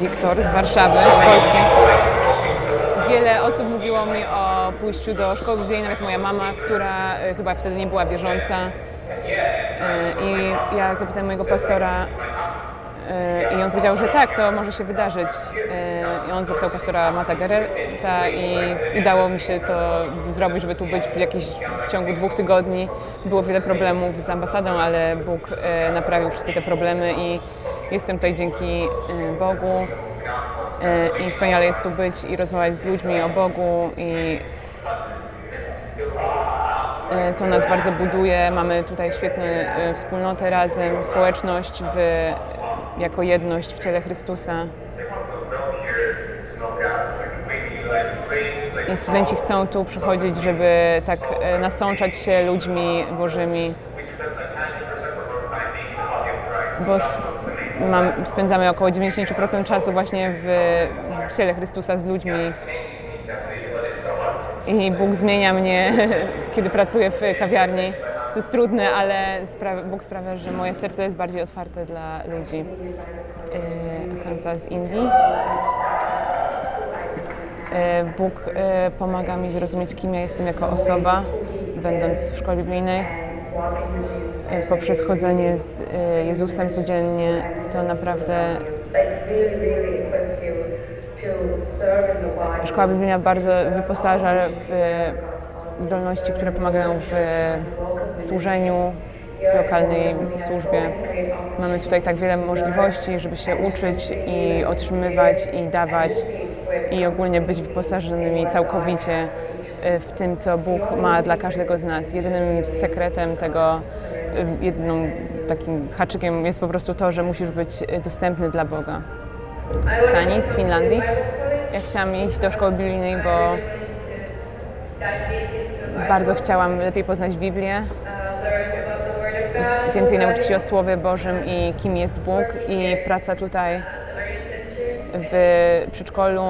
Wiktor z Warszawy, z Polski. Wiele osób mówiło mi o pójściu do szkoły biblijnej, nawet moja mama, która e, chyba wtedy nie była wierząca. E, I ja zapytałem mojego pastora e, i on powiedział, że tak, to może się wydarzyć. I on zapytał pastora Mata Gererta i udało mi się to zrobić, żeby tu być w, jakiś, w ciągu dwóch tygodni. Było wiele problemów z ambasadą, ale Bóg naprawił wszystkie te problemy i jestem tutaj dzięki e, Bogu. E, I wspaniale jest tu być i rozmawiać z ludźmi o Bogu i e, to nas bardzo buduje. Mamy tutaj świetną wspólnotę razem, społeczność w, jako jedność w ciele Chrystusa. I studenci chcą tu przychodzić, żeby tak nasączać się ludźmi Bożymi. Bo mam, spędzamy około 90% czasu właśnie w, w ciele Chrystusa z ludźmi. I Bóg zmienia mnie, kiedy pracuję w kawiarni. To jest trudne, ale Bóg sprawia, że moje serce jest bardziej otwarte dla ludzi. Yy, z Indii. E, Bóg e, pomaga mi zrozumieć, kim ja jestem jako osoba, będąc w szkole biblijnej. E, Poprzez chodzenie z e, Jezusem codziennie, to naprawdę szkoła biblijna bardzo wyposaża w zdolności, które pomagają w służeniu, w lokalnej służbie. Mamy tutaj tak wiele możliwości, żeby się uczyć i otrzymywać i dawać i ogólnie być wyposażonymi całkowicie e, w tym, co Bóg ma dla każdego z nas. Jedynym sekretem tego, jedną takim haczykiem jest po prostu to, że musisz być dostępny dla Boga. Sani z Finlandii. Ja chciałam iść do szkoły biblijnej, bo bardzo chciałam lepiej poznać Biblię, więcej nauczyć się o Słowie Bożym i kim jest Bóg i praca tutaj w przedszkolu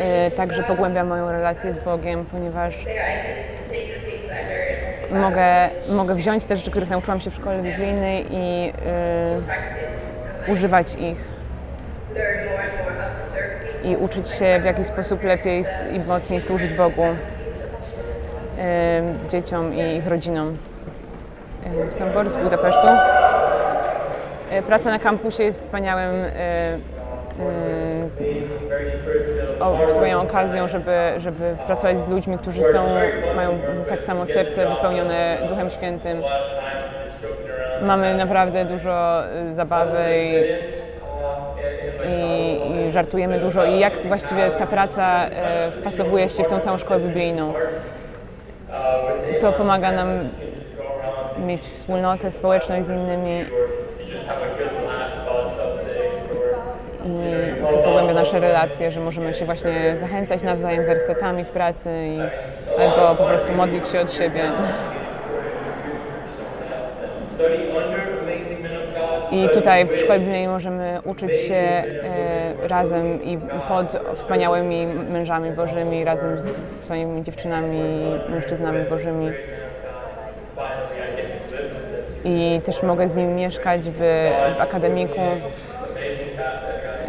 e, także pogłębia moją relację z Bogiem, ponieważ mogę, mogę wziąć te rzeczy, których nauczyłam się w szkole biblijnej i e, używać ich i uczyć się w jaki sposób lepiej i mocniej służyć Bogu, e, dzieciom i ich rodzinom. E, Sobor z Budapesztu. E, Praca na kampusie jest wspaniałym e, o, okazją, żeby, żeby pracować z ludźmi, którzy są, mają tak samo serce wypełnione Duchem Świętym. Mamy naprawdę dużo e, zabawy i, i, i żartujemy dużo i jak właściwie ta praca e, wpasowuje się w tą całą szkołę biblijną. To pomaga nam mieć wspólnotę, społeczność z innymi nasze relacje, że możemy się właśnie zachęcać nawzajem wersetami w pracy i, albo po prostu modlić się od siebie. I tutaj w szkole biblijnej możemy uczyć się e, razem i pod wspaniałymi mężami bożymi, razem z swoimi dziewczynami mężczyznami bożymi. I też mogę z nimi mieszkać w, w akademiku.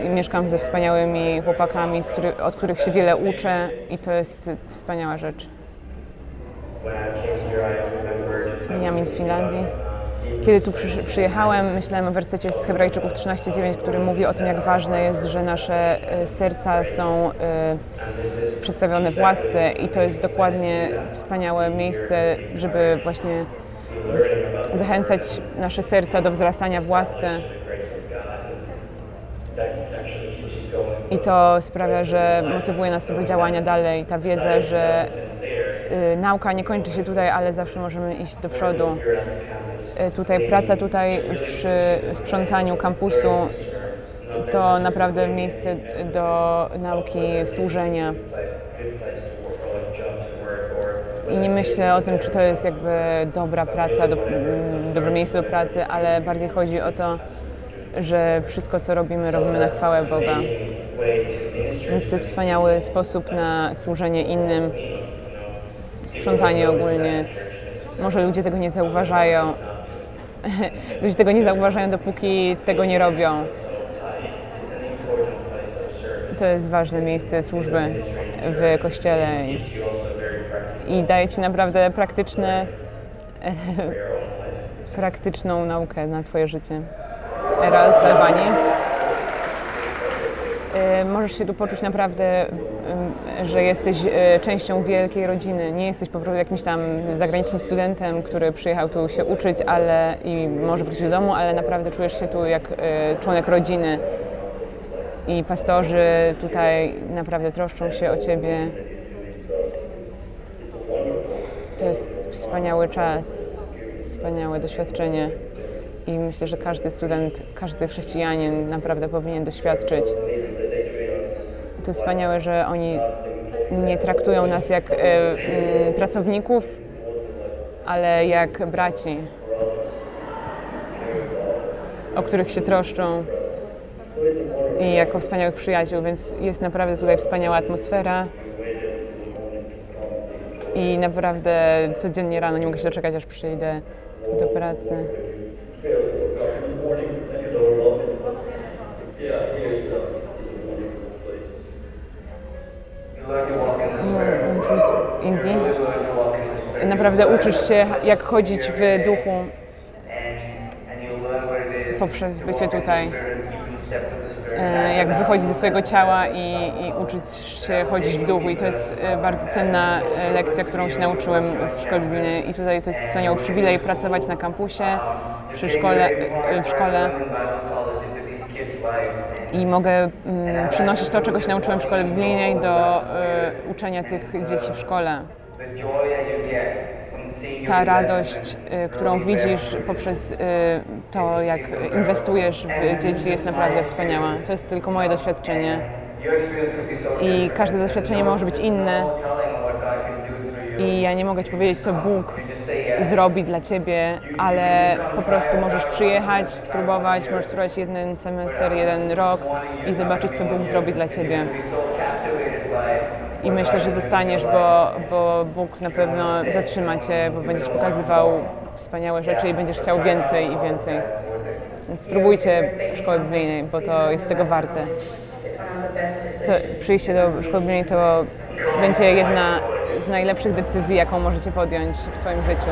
Mieszkam ze wspaniałymi chłopakami, który, od których się wiele uczę i to jest wspaniała rzecz. Benjamin z Finlandii. Kiedy tu przy, przyjechałem, myślałem o wersecie z Hebrajczyków 13:9, który mówi o tym, jak ważne jest, że nasze e, serca są e, przedstawione w łasce i to jest dokładnie wspaniałe miejsce, żeby właśnie zachęcać nasze serca do wzrastania w łasce. I to sprawia, że motywuje nas to do działania dalej. Ta wiedza, że y, nauka nie kończy się tutaj, ale zawsze możemy iść do przodu. Y, tutaj praca tutaj przy sprzątaniu kampusu to naprawdę miejsce do nauki, służenia. I nie myślę o tym, czy to jest jakby dobra praca, do, mm, dobre miejsce do pracy, ale bardziej chodzi o to, że wszystko, co robimy, robimy na chwałę Boga. Więc to jest wspaniały sposób na służenie innym, sprzątanie ogólnie. Może ludzie tego nie zauważają, ludzie tego nie zauważają, dopóki tego nie robią. To jest ważne miejsce służby w kościele i, daje ci naprawdę praktyczne, praktyczną naukę na twoje życie. Erald. E, Możesz się tu poczuć naprawdę, em, że jesteś e, częścią wielkiej rodziny. Nie jesteś po prostu jakimś tam zagranicznym studentem, który przyjechał tu się uczyć, ale i może wrócić do domu, ale naprawdę czujesz się tu jak członek rodziny. I pastorzy tutaj naprawdę troszczą się o ciebie. To jest wspaniały czas, wspaniałe doświadczenie. I myślę, że każdy student, każdy chrześcijanin naprawdę powinien doświadczyć. To wspaniałe, że oni nie traktują nas jak e, mm, pracowników, ale jak braci, o których się troszczą i jako wspaniałych przyjaciół, więc jest naprawdę tutaj wspaniała atmosfera. I naprawdę codziennie rano nie mogę się doczekać, aż przyjdę do pracy. You z Indii. Spirit. Naprawdę uczysz się, jak chodzić w duchu poprzez bycie tutaj. E, jak wychodzić ze swojego ciała i, i uczyć się chodzić w duchu. I to jest e, bardzo cenna e, lekcja, którą się nauczyłem w szkole biblijnej. I tutaj to jest wspaniały przywilej pracować na kampusie, przy szkole, w szkole. I mogę mm, przynosić to, czego się nauczyłem w szkole biblijnej do e, uczenia tych dzieci w szkole. from seeing Ta radość, e, którą widzisz poprzez e, to, jak inwestujesz w dzieci jest naprawdę wspaniała. To jest tylko moje doświadczenie. I każde doświadczenie może być inne. I ja nie mogę Ci powiedzieć, co Bóg zrobi dla Ciebie, ale po prostu możesz przyjechać, spróbować, możesz spróbować jeden semestr, jeden rok i zobaczyć, co Bóg zrobi dla Ciebie. I myślę, że zostaniesz, bo, bo Bóg na pewno zatrzyma Cię, bo będziesz pokazywał wspaniałe rzeczy i będziesz chciał więcej i więcej. Więc spróbujcie szkoły biblijnej, bo to jest tego warte. To przyjście do szkoły biblijnej to będzie jedna z najlepszych decyzji, jaką możecie podjąć w swoim życiu.